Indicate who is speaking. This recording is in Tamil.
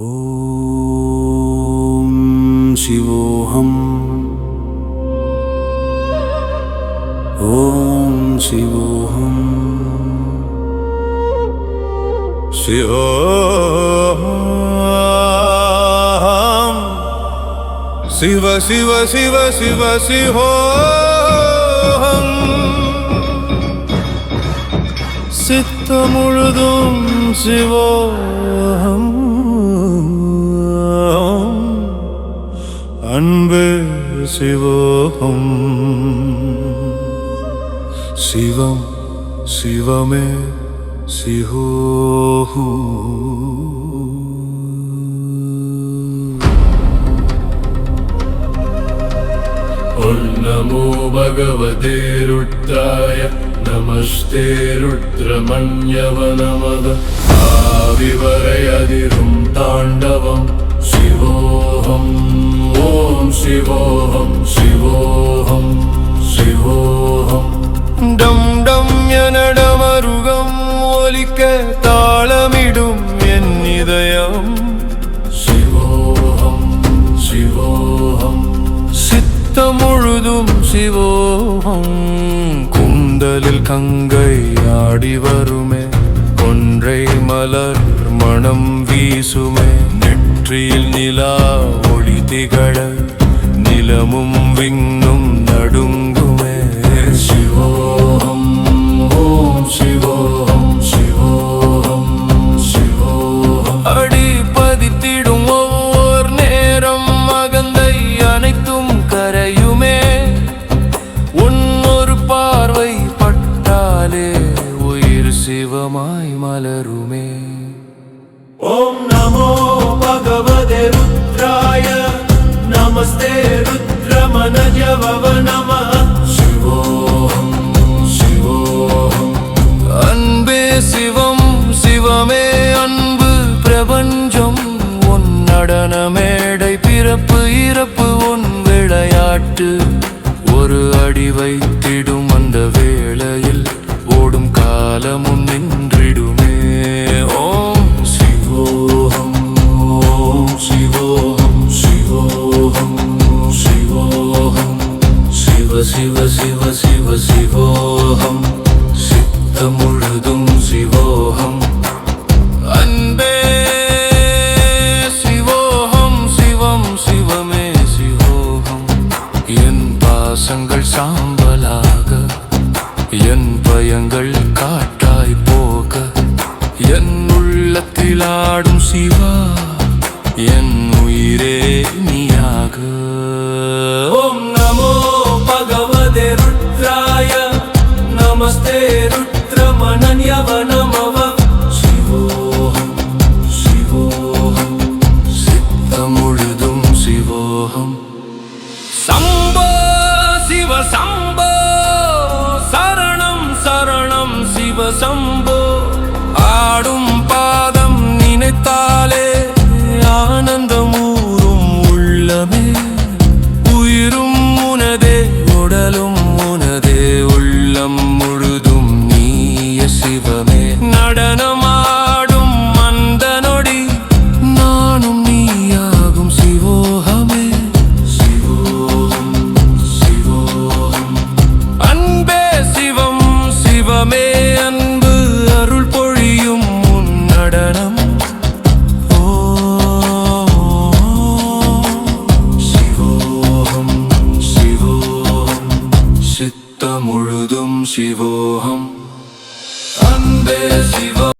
Speaker 1: ॐ शिवोऽहम् ॐ शिवोऽहम् शिवोऽहम् शिव शिव शिव शिव शिवोऽहम् சித்தமுழுதும் சிவோகம் शिवोऽहम् शिवं शिवमे
Speaker 2: मे नमो भगवते रुद्राय नमस्ते रुद्रमण्यवनम आविवरयदिहं ताण्डवं शिवोऽहम्। ॐ
Speaker 1: शिवो। கேட்க தாளமிடும் என் இதயம்.
Speaker 2: சிவோகம் சிவோகம்.
Speaker 1: சித்தம் முழுதும் சிவோகம். குந்தலில் கங்கை ஆடி வருமே. கொன்றை மலர் மணம் வீசுமே. நெற்றியில் நிலா ஒளி திகழ. நிலமும் விண்ணும் நடுங்கும் சிவமாய் மலருமே.
Speaker 2: ஓம் நமோ பகவதே ருத்ராய. நமஸ்தே ருத்ரமனஜவ நம. சிவோம் சிவோம்.
Speaker 1: அன்பே சிவம் சிவமே அன்பு. பிரபஞ்சம் உன் நடன மேடை பிறப்பு இறப்பு உன் விளையாட்டு. ஒரு அடி வைத்திடும் அந்த வேளையில் ஓடும் காலமும் நின்றிடுமே. உள்ளத்தில் ஆடும் சிவா என் உயிரே சிவமே. நடனமாடும் அந்த நொடி நானும் நீயாகும் சிவோகமே.
Speaker 2: சிவோகம் சிவோகம்
Speaker 1: அன்பே சிவம் சிவமே அன்பு அருள் பொழியும் உன் நடனம்.
Speaker 2: சிவோகம் சிவோகம்
Speaker 1: சித்த முழுதும் சிவோகம்.
Speaker 2: Han besivon